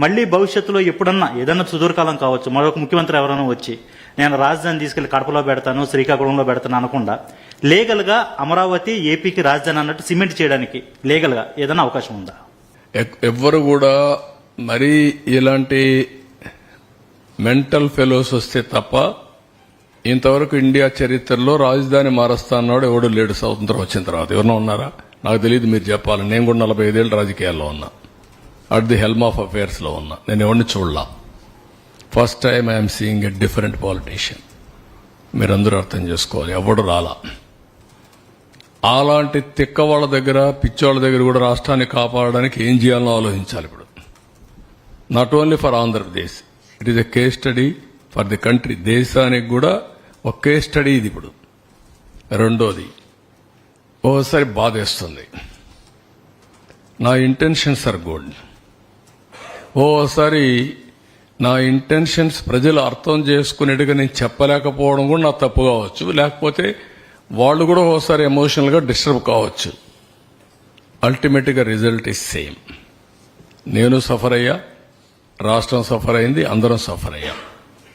మళ్ళీ భవిష్యత్తులో ఎప్పుడన్నా ఏదన్నా సుదూరకాలం కావచ్చు మరొక ముఖ్యమంత్రి ఎవరైనా వచ్చి నేను రాజధాని తీసుకెళ్ళి కడపలో పెడతాను శ్రీకాకుళంలో పెడతాను అనకుండా లీగల్గా అమరావతి ఏపీకి రాజధాని అన్నట్టు సిమెంట్ చేయడానికి లీగల్గా ఏదైనా అవకాశం ఉందా? ఎవ్వరు కూడా మరీ ఇలాంటి మెంటల్ ఫెలోస్ వస్తే తప్ప ఇంతవరకు ఇండియా చరిత్రలో రాజధాని మారుస్తా అన్నాడు ఎవడు లేడు స్వాతంత్రం వచ్చిన తర్వాత. ఎవరన్నా ఉన్నారా? నాకు తెలియదు మీరు చెప్పాలి నేను కూడా నలభై ఐదేళ్ళు రాజకీయాల్లో ఉన్నా. అట్ ది హెల్మ్ ఆఫ్ అఫేర్స్లో ఉన్నా. నేను ఎవరిని చూడలా. First time I'm seeing a different politician మీరందరూ అర్థం చేసుకోవాలి. ఎవడు రాలా? అలాంటి తిక్క వాళ్ళ దగ్గర పిచ్చోళ్ళ దగ్గర కూడా రాష్ట్రాన్ని కాపాడడానికి ఏం చేయాలో ఆలోచించాలి ఇప్పుడు. Not only for Andhra Pradesh it is a case study for the country దేశానికి కూడా ఒక కేస్ స్టడీ ఇది ఇప్పుడు. రెండోది ఓసారి బాధేస్తుంది. నా ఇంటెన్షన్స్ ఆర్ గుడ్ ఓసారి నా ఇంటెన్షన్స్ ప్రజలు అర్థం చేసుకునేట్టుగా నేను చెప్పలేకపోవడం కూడా నా తప్పు కావచ్చు. లేకపోతే వాళ్ళు కూడా ఓసారి ఎమోషనల్గా డిస్టర్బ్ కావచ్చు. అల్టిమేట్గా రిజల్ట్ ఇస్ సేమ్ నేను సఫర్ అయ్యా రాష్ట్రం సఫర్ అయింది అందరం సఫర్ అయ్యాం.